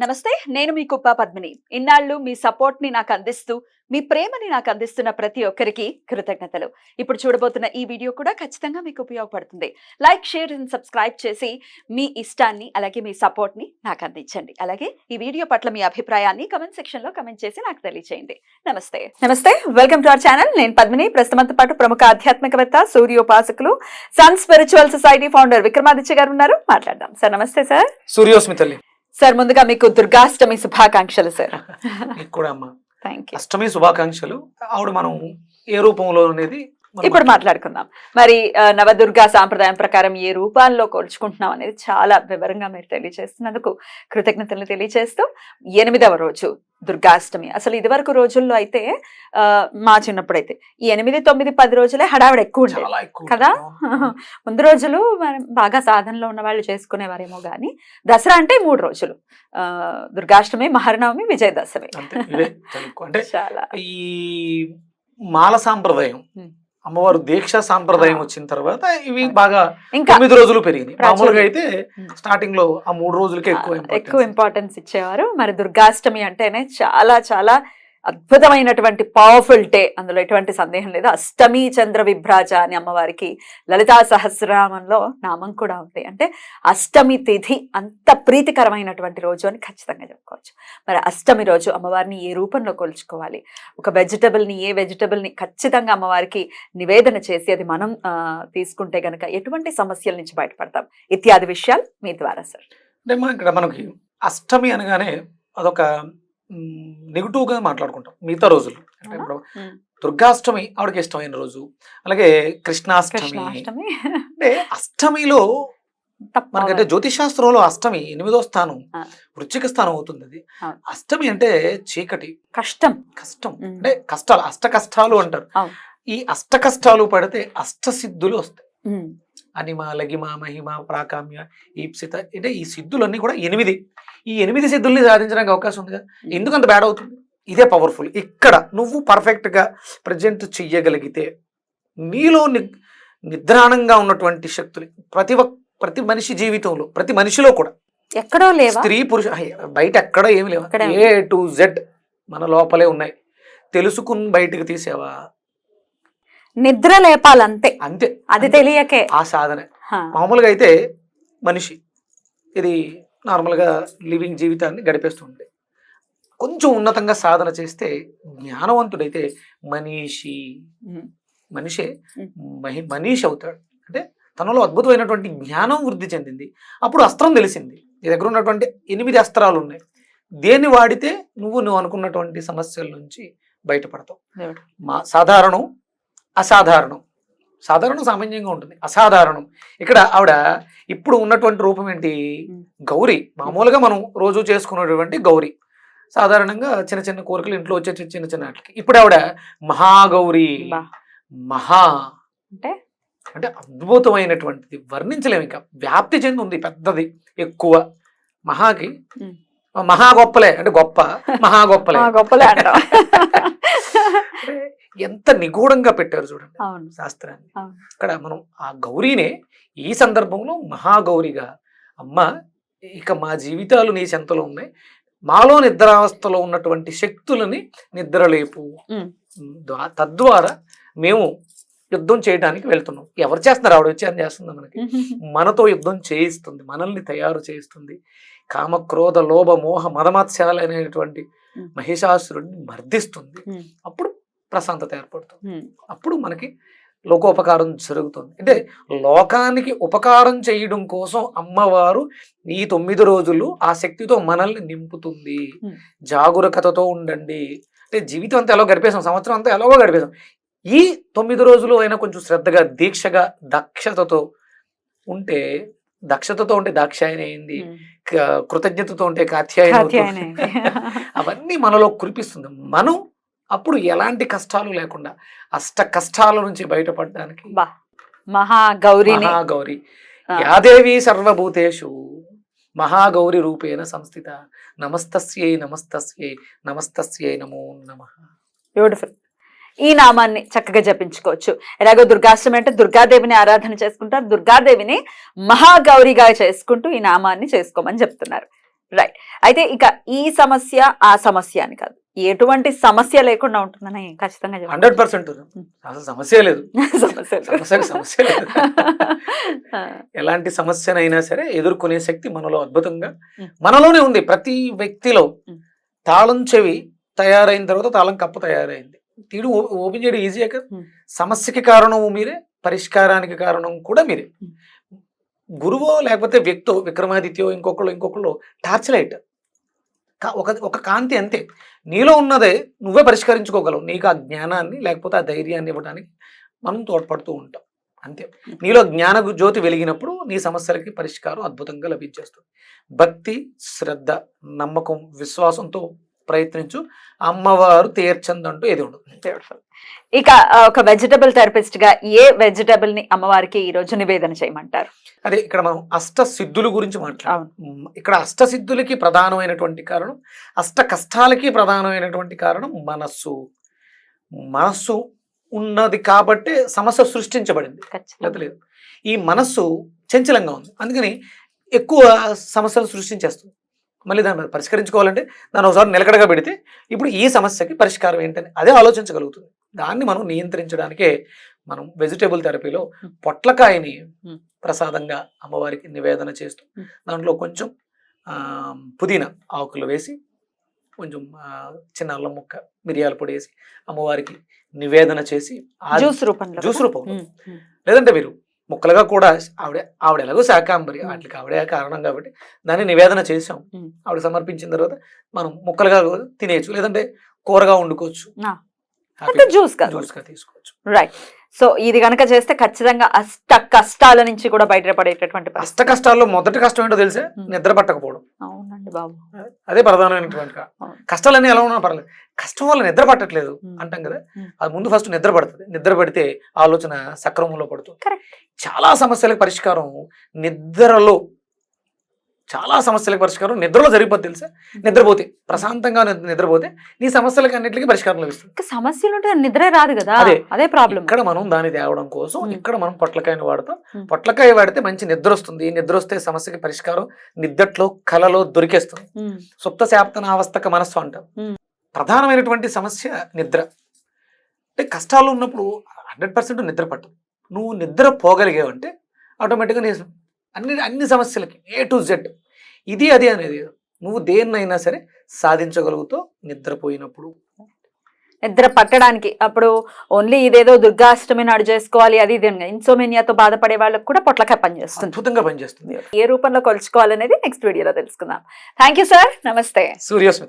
నమస్తే నేను మీ కుప్ప పద్మిని. ఇన్నాళ్ళు మీ సపోర్ట్ని నాకు అందిస్తూ మీ ప్రేమని నాకు అందిస్తున్న ప్రతి ఒక్కరికి కృతజ్ఞతలు. ఇప్పుడు చూడబోతున్న ఈ వీడియో కూడా ఖచ్చితంగా మీకు ఉపయోగపడుతుంది. లైక్ షేర్ అండ్ సబ్స్క్రైబ్ చేసి మీ ఇష్టాన్ని అలాగే మీ సపోర్ట్ని నాకు అందించండి. అలాగే ఈ వీడియో పట్ల మీ అభిప్రాయాన్ని కమెంట్ సెక్షన్లో కమెంట్ చేసి నాకు తెలియజేయండి నమస్తే. నమస్తే వెల్కమ్ టు అవర్ ఛానల్. నేను పద్మిని. ప్రస్తుతంతో పాటు ప్రముఖ ఆధ్యాత్మికవేత్త సూర్యోపాసకులు Sun Spiritual Society founder Vikramaditya garu ఉన్నారు. మాట్లాడదాం. సార్ నమస్తే సార్. సూర్యోస్మి తల్లి. సార్ ముందుగా మీకు దుర్గాష్టమి శుభాకాంక్షలు సార్. కూడా అమ్మ. థ్యాంక్ యూ అష్టమి శుభాకాంక్షలు. ఆవిడ మనం ఏ రూపంలో అనేది ఇప్పుడు మాట్లాడుకుందాం. మరి నవదుర్గా సాంప్రదాయం ప్రకారం ఏ రూపాల్లో కొలుచుకుంటున్నాం అనేది చాలా వివరంగా మీరు తెలియజేస్తున్నందుకు కృతజ్ఞతలు తెలియజేస్తూ ఎనిమిదవ రోజు దుర్గాష్టమి. అసలు ఇదివరకు రోజుల్లో అయితే మా చిన్నప్పుడు అయితే ఈ ఎనిమిది తొమ్మిది పది రోజులే హడావిడి ఎక్కువ ఉండేది. కదా? ముందు రోజులు మనం బాగా సాధనలో ఉన్న వాళ్ళు చేసుకునేవారేమో కానీ దసరా అంటే మూడు రోజులు. దుర్గాష్టమి మహర్నవమి విజయదశమి. చాలా ఎక్కువ. అంటే చాలా. ఈ మాల సాంప్రదాయం. అమ్మవారు దీక్ష సాంప్రదాయం. వచ్చిన తర్వాత ఇవి బాగా ఇంకా తొమ్మిది రోజులు ప్రాచుర్యం. మామూలుగా అయితే. స్టార్టింగ్లో ఆ మూడు రోజులకే ఎక్కువ. ఎక్కువ ఇంపార్టెన్స్ ఇచ్చేవారు మరి దుర్గాష్టమి అంటేనే చాలా చాలా అద్భుతమైనటువంటి పవర్ఫుల్ డే అందులో ఎటువంటి సందేహం లేదు. అష్టమి చంద్ర విభ్రాజ అని అమ్మవారికి లలితా సహస్రనామంలో నామం కూడా ఉంది. అంటే అష్టమి తిథి అంత ప్రీతికరమైనటువంటి రోజు అని ఖచ్చితంగా చెప్పుకోవచ్చు. మరి అష్టమి రోజు అమ్మవారిని ఏ రూపంలో కొలుచుకోవాలి? ఒక వెజిటబుల్ని ని ఏ వెజిటబుల్ని ని ఖచ్చితంగా అమ్మవారికి నివేదన చేసి అది మనం తీసుకుంటే గనక ఎటువంటి సమస్యల నుంచి బయటపడతాం? ఇత్యాది విషయాలు మీ ద్వారా సార్. అంటే ఇక్కడ మనకి అష్టమి అనగానే అదొక నెగిటివ్గా మాట్లాడుకుంటాం మిగతా రోజులు అంటే ఇప్పుడు. దుర్గాష్టమి ఆవిడకి ఇష్టమైన రోజు అలాగే కృష్ణాష్టమి అంటే అష్టమిలో మనకంటే తప్ప జ్యోతిష్ శాస్త్రంలో అష్టమి ఎనిమిదో స్థానం ఆ. వృశ్చిక స్థానం అవుతుంది అది. అష్టమి అంటే చీకటి కష్టం కష్టం. అంటే కష్టాలు అష్ట కష్టాలు అంటారు. ఈ అష్ట కష్టాలు పడితే అష్ట సిద్ధులు వస్తాయి. అనిమ లగిమ మహిమ ప్రాకామ్య ఈప్సిత అంటే ఈ సిద్ధులన్నీ కూడా ఎనిమిది. ఈ ఎనిమిది సిద్ధుల్ని సాధించడానికి అవకాశం ఉంది కదా. ఎందుకు అంత బ్యాడ్ అవుతుంది? ఇదే పవర్ఫుల్ ఇక్కడ నువ్వు పర్ఫెక్ట్గా ప్రజెంట్ చెయ్యగలిగితే నీలో నిద్రాణంగా ఉన్నటువంటి శక్తులు ప్రతి ప్రతి మనిషి జీవితంలో ప్రతి మనిషిలో కూడా. ఎక్కడో లేవా? స్త్రీ పురుష బయట ఎక్కడ ఏమి లేవు? ఏ టు జెడ్ మన లోపలే ఉన్నాయి. తెలుసుకుని బయటకు తీసావా? నిద్ర లేపాలంతే అంతే అది. తెలియకే ఆ సాధన. మామూలుగా అయితే మనిషి ఇది నార్మల్గా లివింగ్ జీవితాన్ని గడిపేస్తుంటే కొంచెం ఉన్నతంగా సాధన చేస్తే జ్ఞానవంతుడైతే మనీషి. మనిషే. మహి మనీషి అవుతాడు అంటే తనలో అద్భుతమైనటువంటి జ్ఞానం వృద్ధి చెందింది అప్పుడు అస్త్రం తెలిసింది నీ దగ్గర ఉన్నటువంటి ఎనిమిది అస్త్రాలు ఉన్నాయి దేన్ని వాడితే నువ్వు నువ్వు అనుకున్నటువంటి సమస్యల నుంచి బయటపడతావు. మా సాధారణం అసాధారణం. సాధారణం సామాన్యంగా ఉంటుంది. అసాధారణం. ఇక్కడ ఆవిడ ఇప్పుడు ఉన్నటువంటి రూపం ఏంటి. గౌరీ. మామూలుగా మనం రోజు చేసుకునేటువంటి గౌరీ. సాధారణంగా చిన్న చిన్న కోరికలు ఇంట్లో వచ్చే చిన్న చిన్న వాటికి. ఇప్పుడు ఆవిడ మహాగౌరి. మహా. అంటే? అంటే అద్భుతమైనటువంటిది. వర్ణించలేము ఇంకా. వ్యాప్తి చెంది ఉంది పెద్దది. ఎక్కువ. మహాకి. మహా గొప్పలే. అంటే గొప్ప. మహా గొప్పలే. గొప్పలే ఎంత నిగూఢంగా పెట్టారు చూడండి శాస్త్రాన్ని. అవును. ఇక్కడ మనం ఆ గౌరీనే ఈ సందర్భంలో మహాగౌరిగా అమ్మ ఇక మా జీవితాలు నీ చెంతలో ఉన్నాయి. మాలో నిద్రావస్థలో ఉన్నటువంటి శక్తులని నిద్రలేపు. తద్వారా మేము యుద్ధం చేయడానికి వెళ్తున్నాం. ఎవరు చేస్తున్నారు? ఆవిడ వచ్చి అని చేస్తుంది మనకి? మనతో యుద్ధం చేయిస్తుంది మనల్ని తయారు చేయిస్తుంది. కామ క్రోధ లోభ మోహ మదమాత్స్యాలు అనేటువంటి. మహిషాసురుడిని మర్దిస్తుంది. అప్పుడు ప్రశాంతత ఏర్పడుతుంది. అప్పుడు మనకి లోకోపకారం జరుగుతుంది. అంటే లోకానికి ఉపకారం చేయడం కోసం అమ్మవారు ఈ తొమ్మిది రోజులు ఆ శక్తితో మనల్ని నింపుతుంది. జాగరూకతతో ఉండండి. అంటే జీవితం అంతా ఎలా గడిపేసాం సంవత్సరం అంతా ఎలాగో గడిపేసాం. ఈ తొమ్మిది రోజులు అయినా కొంచెం శ్రద్ధగా దీక్షగా దక్షతతో ఉంటే దక్షతతో ఉంటే దాక్షాయని అయింది కృతజ్ఞతతో ఉంటే కాత్యాయని. అవన్నీ మనలో కురిపిస్తుంది. మనం అప్పుడు ఎలాంటి కష్టాలు లేకుండా అష్ట కష్టాల నుంచి బయటపడడానికి మహాగౌరి. ఆ. యాదేవి సర్వభూతేషు మహాగౌరి రూపేణ సంస్థిత నమస్తస్యై నమస్తస్యై నమస్తస్యై నమో నమ. బ్యూటిఫుల్ ఈ నామాన్ని చక్కగా జపించుకోవచ్చు. ఎలాగో దుర్గాష్టమి అంటే దుర్గాదేవిని ఆరాధన చేసుకుంటారు. దుర్గాదేవిని మహాగౌరిగా చేసుకుంటూ ఈ నామాన్ని చేసుకోమని చెప్తున్నారు. అయితే ఇక ఈ సమస్య ఆ సమస్య అని కాదు. ఎటువంటి సమస్య లేకుండా ఉంటుందని ఖచ్చితంగా. హండ్రెడ్ పర్సెంట్ అసలు సమస్య లేదు సమస్య లేదు. సమస్యకు సమస్య లేదు ఎలాంటి సమస్యనైనా సరే ఎదుర్కొనే శక్తి మనలో అద్భుతంగా. మనలోనే ఉంది ప్రతి వ్యక్తిలో. తాళం చెవి తయారైన తర్వాత తాళం కప్పు తయారైంది తీడు ఓపెన్ చేయడం ఈజీయే కదా. సమస్యకి కారణం మీరే పరిష్కారానికి కారణం కూడా మీరే. గురువో లేకపోతే వ్యక్తో విక్రమాదిత్యో ఇంకొకళ్ళు ఇంకొకళ్ళు టార్చ్ లైట్ ఒక ఒక కాంతి అంతే. నీలో ఉన్నదే నువ్వే పరిష్కరించుకోగలవు. నీకు ఆ జ్ఞానాన్ని లేకపోతే ఆ ధైర్యాన్ని ఇవ్వడానికి మనం తోడ్పడుతూ ఉంటాం. అంతే. నీలో జ్ఞాన జ్యోతి వెలిగినప్పుడు నీ సమస్యలకి పరిష్కారం అద్భుతంగా లభించేస్తుంది. భక్తి శ్రద్ధ నమ్మకం విశ్వాసంతో ప్రయత్నించు. అమ్మవారు తీర్చందంటూ ఏది ఉండదు. ఇక ఒక వెజిటబుల్ థెరపిస్ట్గా ఏ వెజిటబుల్ని అమ్మవారికి ఈ రోజు నివేదన చేయమంటారు? అదే ఇక్కడ మనం అష్ట సిద్ధుల గురించి మాట్లాడాం. ఇక్కడ అష్ట సిద్ధులకి ప్రధానమైనటువంటి కారణం అష్ట కష్టాలకి ప్రధానమైనటువంటి కారణం మనస్సు. మనస్సు ఉన్నది కాబట్టే సమస్య సృష్టించబడింది. లేదు. ఈ మనస్సు చంచలంగా ఉంది. అందుకని ఎక్కువ సమస్యలు సృష్టించేస్తుంది. మళ్ళీ దాన్ని పరిష్కరించుకోవాలంటే దాన్ని ఒకసారి నిలకడగా పెడితే ఇప్పుడు ఈ సమస్యకి పరిష్కారం ఏంటని అదే ఆలోచించగలుగుతుంది దాన్ని మనం నియంత్రించడానికే మనం వెజిటేబుల్ థెరపీలో పొట్లకాయని. ప్రసాదంగా అమ్మవారికి నివేదన చేస్తూ. దాంట్లో కొంచెం పుదీనా ఆకులు వేసి కొంచెం చిన్న అల్లం ముక్క మిరియాల పొడి వేసి అమ్మవారికి నివేదన చేసి జ్యూస్ రూపంలో జ్యూస్? రూపంలో. లేదంటే మీరు ముక్కలుగా కూడా ఆవిడ ఆవిడ ఎలాగో శాకాంబరి. వాటికి ఆవిడే కారణం కాబట్టి దాన్ని నివేదన చేసాం. ఆవిడ సమర్పించిన తర్వాత మనం ముక్కలుగా తినేయచ్చు లేదంటే కూరగా వండుకోవచ్చు ఆ. అంటే జ్యూస్ కాదు జ్యూస్గా తీసుకోవచ్చు రైట్ సో ఇది గనక చేస్తే ఖచ్చితంగా అష్ట కష్టాల నుంచి కూడా బయటపడేటటువంటి. అష్ట కష్టాల్లో మొదటి కష్టం ఏంటో తెలిసే. నిద్ర పట్టకపోవడం అవునండి బాబు అదే ప్రధానమైనటువంటి. కష్టాలన్నీ ఎలా ఉన్నా పర్లేదు కష్టం వల్ల నిద్ర పట్టట్లేదు. అంటాం కదా. అది ముందు ఫస్ట్ నిద్ర పడుతుంది నిద్ర పడితే ఆలోచన సక్రమంలో పడుతుంది. చాలా సమస్యలకు పరిష్కారం నిద్రలో చాలా సమస్యలకు పరిష్కారం నిద్రలో జరిగిపోద్ది తెలుసా? నిద్రపోతే ప్రశాంతంగా నిద్ర- నిద్రపోతే నీ సమస్యలకు అన్నిటికీ పరిష్కారం లభిస్తుంది. సమస్యలు ఉంటే నిద్రే రాదు కదా? అదే. అదే ప్రాబ్లం ఇక్కడ మనం దాన్ని తేవడం కోసం. ఇక్కడ మనం పొట్లకాయని వాడతాం. పొట్లకాయ వాడితే మంచి నిద్ర వస్తుంది. నిద్ర వస్తే సమస్యకి పరిష్కారం నిద్రలో కలలో దొరికేస్తుంది. సుప్త శాప్తన అవస్థక మనస్సు అంటాం. ప్రధానమైనటువంటి సమస్య నిద్ర. అంటే కష్టాలు ఉన్నప్పుడు హండ్రెడ్ పర్సెంట్ నిద్ర పట్టదు. నువ్వు నిద్ర పోగలిగావంటే ఆటోమేటిక్గా నీ అన్ని అన్ని సమస్యలకి ఏ టు జెడ్ ఇది అది అనేది. నువ్వు దేన్నైనా సరే సాధించగలుగుతావు నిద్రపోయినప్పుడు. నిద్ర పట్టడానికి. అప్పుడు ఓన్లీ ఇదేదో దుర్గాష్టమి నాడు చేసుకోవాలి అది ఇది ఇన్సోమేనియాతో బాధపడే వాళ్ళకి కూడా పొట్లకాయ పనిచేస్తుంది అద్భుతంగా పనిచేస్తుంది ఏ రూపంలో కొలుచుకోవాలనేది నెక్స్ట్ వీడియోలో తెలుసుకుందాం. థ్యాంక్ యూ సార్ నమస్తే. సూర్యోస్మిత.